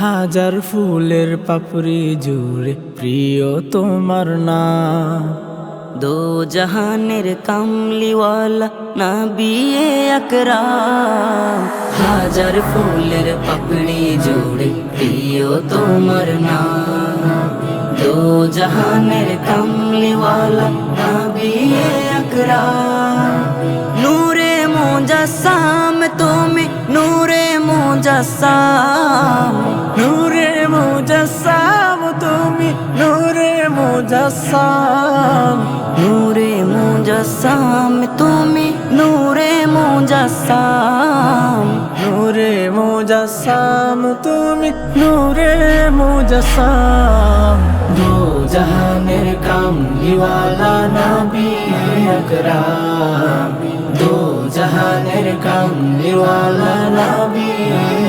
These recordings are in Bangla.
হাজার ফুলের পাপড়ি জুড়ে প্রিয় তোমার নাম দো জাহানের কামলিওয়ালা নবিয়ে আকরাম হাজার ফুলের পাপড়ি জুড়ে প্রিয় তোমার নাম দো জাহানের কামলিওয়ালা নবিয়ে আকরাম নূরে মুজাসসাম তুমি নূরে মুজাসসাম মুজাসাম নূরে মুজাসসাম তুমি নূরে মুজাসসাম নূরে মুজাসাম তুমি নূরে মুজাসাম দো জাহানের কামলিওয়ালা নবী আকরাম দো জাহানের কামলিওয়ালা নবী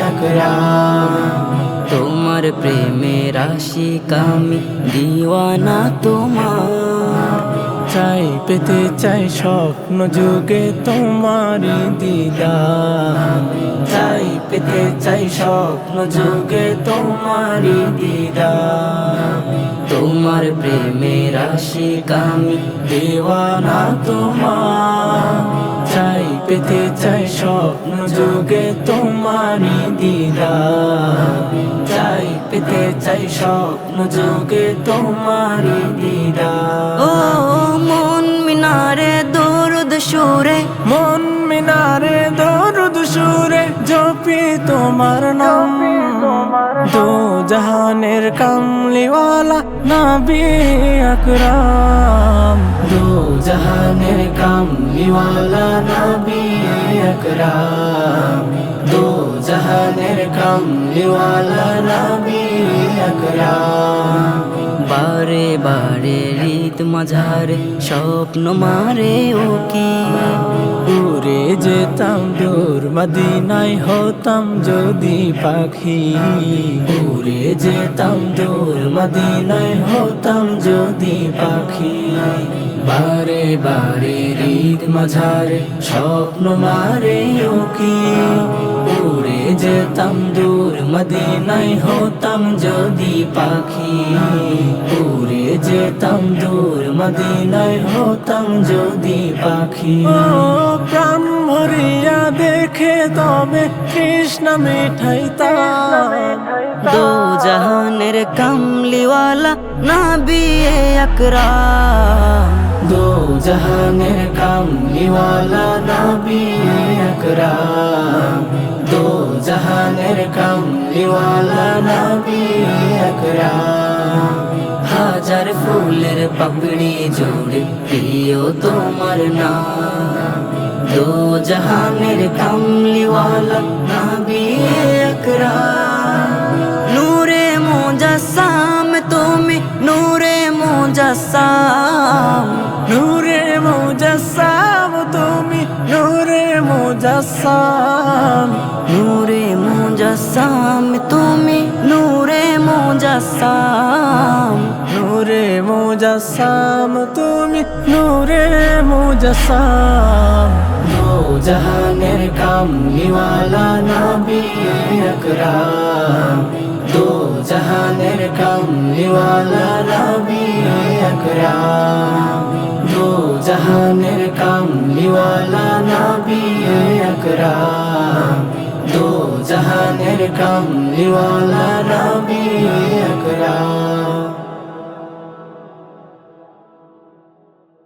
আকরাম। তোমার প্রেমের আশিক আমি দিওয়ানা তোমার। চাই পেতে চাই স্বপ্ন যুগে তোমারি দিদার। চাই পেতে চাই স্বপ্ন যুগে তোমারি দিদার। তোমার প্রেমের আশিক আমি দেওয়ানা তোমার। পেতে চাই স্বপ্ন যুগে তোমারি দিদার। চাই পেতে চাই স্বপ্ন যুগে তোমারি দিদার। ও মন মিনারে দরুদ সুরে। মন মিনারে দরুদ সুরে জপি তোমার নাম। দো জাহানের কামলিওয়ালা নবী আকরাম। দো জাহানের কামলিওয়ালা নবী আকরাম দো জাহানের কামলিওয়ালা নবী আকরাম বারে বারে রীত মাঝারে স্বপ্ন মারে ও কি উড়ে যেতাম দূর মদিনায় হতাম যদি পাখি উড়ে যেতাম দূর মদিনায় হতাম যদি পাখি। বারে বারে রীত মাঝারে স্বপ্ন মারে ও কি উড়ে যেতাম দূর মদিনায় হতাম যদি পাখি। যেতাম দূর মদিনায় হতাম যদি পাখি। প্রাণ ভরিয়া দেখে তবে কৃষ্ণ মিঠাই দো জাহানের কামলিওয়ালা নবিয়ে আকরাম দো জাহানের কামলিওয়ালা নবী আকরাম দো জাহানের কামলিওয়ালা নবী আকরাম হাজার ফুলের পাপড়ি জোড়ে তোমার নাম। দো জাহানের কামলিওয়ালা নবী আকরাম নূরে মুজাসসাম তুমি নূরে মুজাসসাম নূরে মুজাসাম, তুমি নূরে মুজাসাম। নূরে মুজাসসাম তুমি নূরে মুজাসসাম নূরে মুজাসাম তুমি নূরে মুজাসাম দো জাহানের কামলিওয়ালা নবী আকরাম দো জাহানের কামলিওয়ালা নবী আকরাম দো জাহানের কামলিওয়ালা নবী আকরাম দো জাহানের কামলিওয়ালা নবী আকরাম